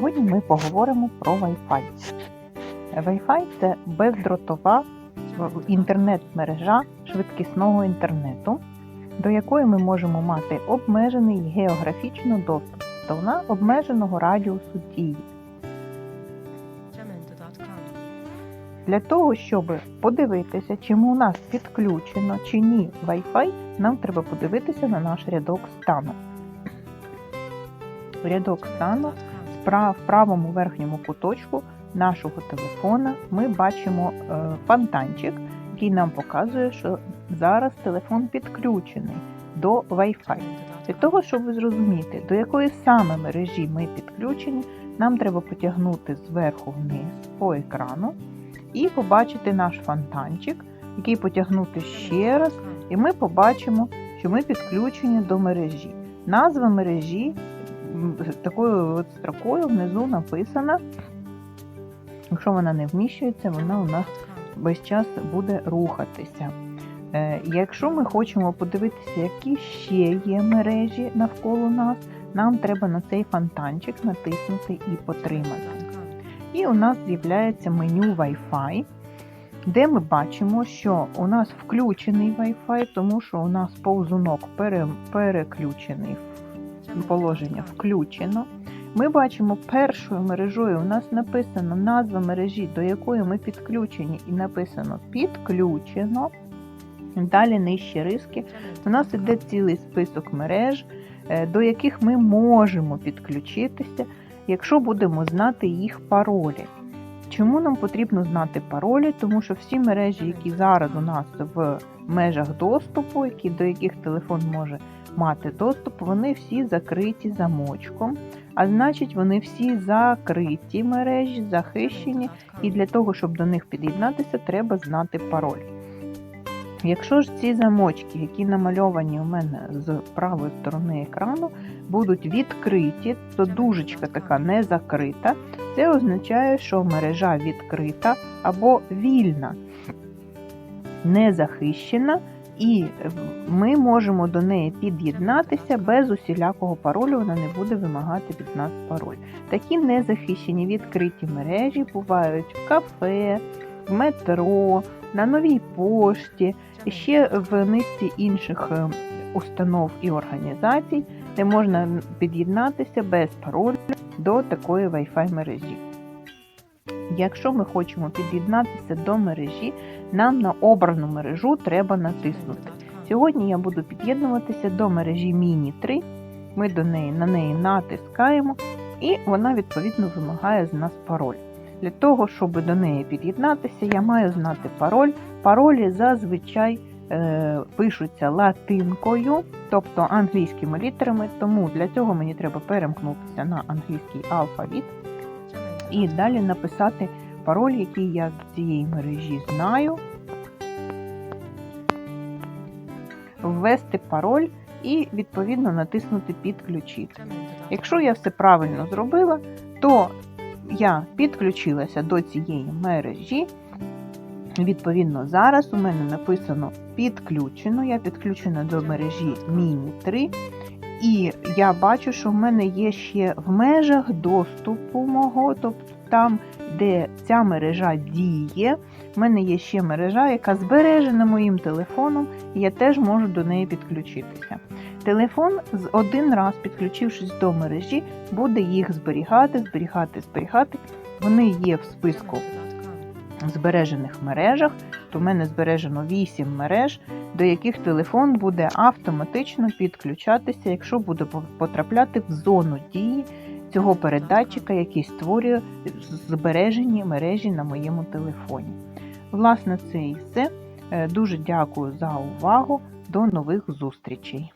Сьогодні ми поговоримо про Wi-Fi. Wi-Fi це бездротова інтернет-мережа швидкісного інтернету, до якої ми можемо мати обмежений географічно доступ до вона обмеженого радіусу дії. Для того, щоб подивитися, чи у нас підключено чи ні Wi-Fi, нам треба подивитися на наш рядок стану. Рядок стану в правому верхньому куточку нашого телефона ми бачимо е, фонтанчик, який нам показує, що зараз телефон підключений до Wi-Fi. Для того, щоб зрозуміти, до якої саме мережі ми підключені, нам треба потягнути зверху вниз по екрану і побачити наш фонтанчик, який потягнути ще раз, і ми побачимо, що ми підключені до мережі. Назва мережі такою от строкою внизу написана. Якщо вона не вміщується, вона у нас весь час буде рухатися. Е, Якщо ми хочемо подивитися, які ще є мережі навколо нас, нам треба на цей фонтанчик натиснути і потримати. І у нас з'являється меню Wi-Fi, де ми бачимо, що у нас включений Wi-Fi, тому що у нас повзунок переключений положення включено. Ми бачимо першою мережою, у нас написано назва мережі, до якої ми підключені, і написано підключено. Далі нижче риски. У нас іде цілий список мереж, е, до яких ми можемо підключитися, якщо будемо знати їх паролі. Чому нам потрібно знати паролі? Тому що всі мережі, які зараз у нас в межах доступу, до яких телефон може мати доступ, вони всі закриті замочком. А значить, вони всі закриті мережі, захищені, і для того, щоб до них під'єднатися, треба знати пароль. Якщо ж ці замочки, які намальовані у мене з правої сторони екрану, будуть відкриті, то дужечка така не закрита, це означає, що мережа відкрита або вільна, не захищена, і ми можемо до неї під'єднатися без усілякого паролю, вона не буде вимагати від нас пароль. Такі незахищені відкриті мережі бувають в кафе, в метро, на новій пошті, ще в низці інших е, установ і організацій, де можна під'єднатися без паролю до такої Wi-Fi мережі. Якщо ми хочемо під'єднатися до мережі, нам на обрану мережу треба натиснути. Сьогодні я буду під'єднуватися до мережі Mini 3. Ми до неї, на неї натискаємо, і вона відповідно вимагає з нас пароль. Для того, щоб до неї під'єднатися, я маю знати пароль. Паролі зазвичай е, пишуться латинкою, тобто англійськими літерами, тому для цього мені треба перемкнутися на англійський алфавіт і далі написати пароль, який я з цієї мережі знаю, ввести пароль і відповідно натиснути Підключити. Якщо я все правильно зробила, то я підключилася до цієї мережі. Відповідно, зараз у мене написано підключено. Я підключена до мережі Міні 3. І я бачу, що в мене є ще в межах доступу мого, тобто там, де ця мережа діє, в мене є ще мережа, яка збережена моїм телефоном, і я теж можу до неї підключитися. Телефон з один раз, підключившись до мережі, буде їх зберігати, зберігати, зберігати. Вони є в списку збережених мережах, то в мене збережено 8 мереж, до яких телефон буде автоматично підключатися, якщо буде потрапляти в зону дії цього передатчика, який створює збережені мережі на моєму телефоні. Власне, це і все. Е, Дуже дякую за увагу. До нових зустрічей!